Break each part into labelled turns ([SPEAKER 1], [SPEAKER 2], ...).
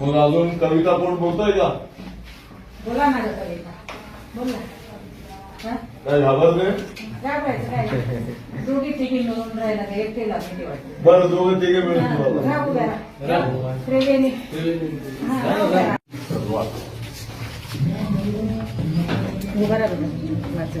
[SPEAKER 1] मग अजून कविता कोण बोलतोय का?
[SPEAKER 2] बोला ना गं कविता. बोल ना. हा?
[SPEAKER 1] काय घाबरते
[SPEAKER 2] घाबरायचं काय दोघी तिघी मिळून राहिला का एकटीला भीती वाटते.
[SPEAKER 1] बरं दोघं तिघे मिळून तुम्हाला
[SPEAKER 2] राहू द्या. त्रिवेणी. हा, राहू द्या. उभा राहा बरं. वाचा.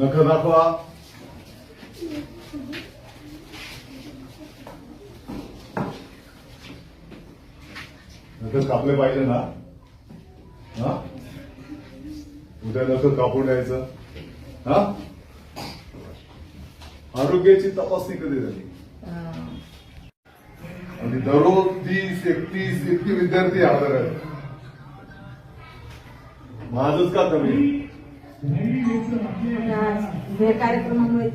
[SPEAKER 1] नख दाखवा नख कापले पाहिजे ना हा उद्या नख कापून यायचं हा आरोग्याची तपासणी कधी झाली
[SPEAKER 2] हा.
[SPEAKER 1] आणि दररोज तीस एकतीस इतकी विद्यार्थी हजर आहेत माझच का कमी
[SPEAKER 2] हे कार्यक्रमामुळे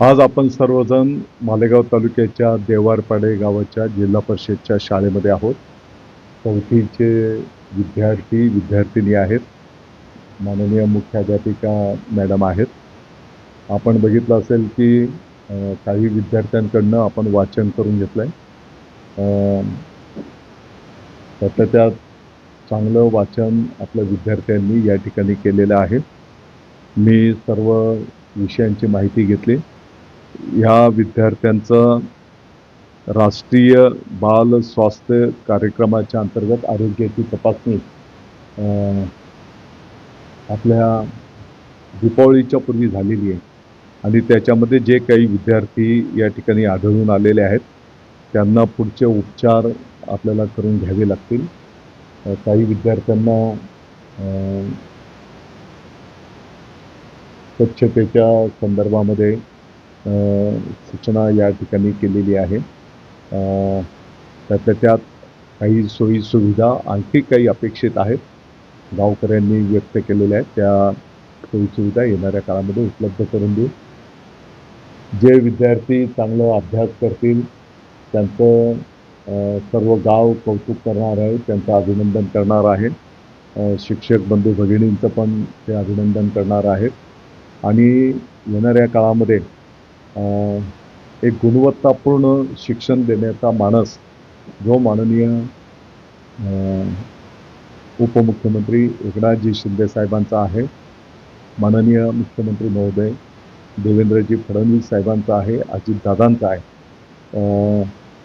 [SPEAKER 3] आज आपण सर्वजण मालेगाव तालुक्याच्या देवारपाडे गावाच्या जिल्हा परिषदच्या शाळेमध्ये आहोत. चौथीचे विद्यार्थी विद्यार्थिनी आहेत. माननीय मुख्याध्यापिका मॅडम आहेत. आपण बघितलं असेल की काही विद्यार्थ्यांकडनं आपण वाचन करून घेतलं आहे त्यातल्या त्यात चांगलं वाचन आपल्या विद्यार्थ्यांनी या ठिकाणी केलेलं आहे. मी सर्व विषयांची माहिती घेतली. ह्या विद्यार्थ्यांचं राष्ट्रीय बाल स्वास्थ्य कार्यक्रमाच्या अंतर्गत आरोग्याची तपासणी आपल्या दीपावलीच्या पूर्वी झालेली आहे. आणि त्याच्यामध्ये जे काही विद्यार्थी या ठिकाणी आढळून आलेले आहेत त्यांना पुढचे उपचार आपल्याला करून घ्यावे लागतील. काही विद्यार्थ्यांना स्वच्छतेच्या संदर्भामध्ये सूचना या ठिकाणी केलेली आहे. त्यातल्या त्यात काही सोयी सुविधा आणखी काही अपेक्षित आहेत. गावकऱ्यांनी व्यक्त केलेल्या आहेत. त्या सोयीसुविधा येणाऱ्या काळामध्ये उपलब्ध करून देऊ. जे विद्यार्थी चांगलं अभ्यास करतील त्यांचं सर्व गाव कौतुक करणार आहे त्यांचं अभिनंदन करणार आहे शिक्षक बंधू भगिनींचं पण ते अभिनंदन करणार आहेत. आणि येणाऱ्या काळामध्ये एक गुणवत्तापूर्ण शिक्षण देण्याचा मानस जो माननीय उपमुख्यमंत्री एकनाथजी शिंदे साहेबांचा आहे माननीय मुख्यमंत्री महोदय देवेंद्रजी फडणवीस साहेबांचा आहे अजितदादांचा आहे.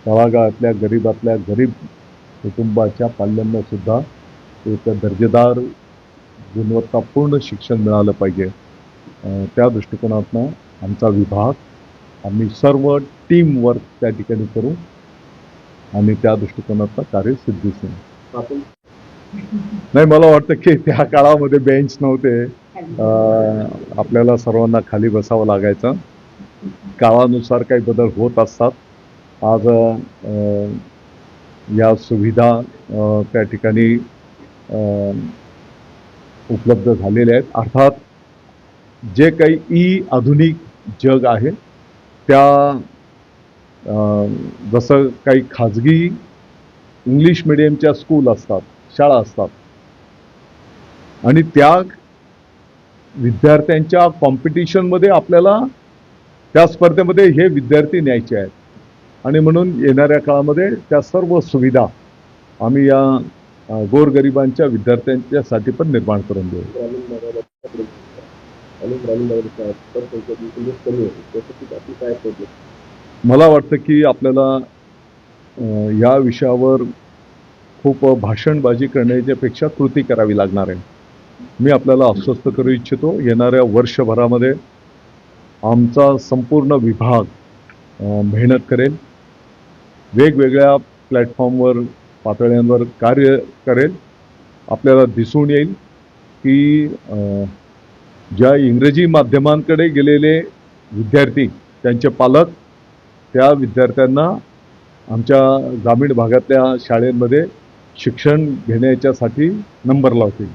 [SPEAKER 3] तळागाळातल्या गरिबातल्या गरीब कुटुंबाच्या पाल्यांना सुद्धा एक दर्जेदार गुणवत्तापूर्ण शिक्षण मिळालं पाहिजे. त्या दृष्टिकोनातनं आमचा विभाग आम्ही सर्व टीम वर्क त्या ठिकाणी करू आणि त्या दृष्टिकोनातनं कार्य सिद्धीस नाही मला वाटतं की त्या काळामध्ये बेंच नव्हते. आपल्याला सर्वांना खाली बसावं लागायचं. काळानुसार काही बदल होत असतात. आज या सुविधा त्या ठिकाणी उपलब्ध झालेल्या आहेत. अर्थात जे काही ई आधुनिक जग आहे त्या जसं काही खाजगी इंग्लिश मिडियमच्या स्कूल असतात शाळा असतात आणि त्या विद्यार्थ्यांच्या कॉम्पिटिशनमध्ये आपल्याला त्या स्पर्धेमध्ये हे विद्यार्थी न्यायचे आहेत. आणि म्हणून येणाऱ्या काळामध्ये त्या सर्व सुविधा आम्ही या गोरगरिबांच्या विद्यार्थ्यांच्यासाठी पण निर्माण करून देऊ. मला वाटतं की आपल्याला या विषयावर खूप भाषणबाजी करण्याच्या पेक्षा कृती करावी लागणार आहे. मी आपल्याला अस्वस्थ करू इच्छितो येणाऱ्या वर्षभरामध्ये आमचा संपूर्ण विभाग मेहनत करेल. वेगवेगळ्या प्लॅटफॉर्मवर पातळ्यांवर कार्य करेल. आपल्याला दिसून येईल की ज्या इंग्रजी माध्यमांकडे गेलेले विद्यार्थी त्यांचे पालक त्या विद्यार्थ्यांना आमच्या ग्रामीण भागातल्या शाळेमध्ये शिक्षण घेण्याच्यासाठी नंबर लावतील.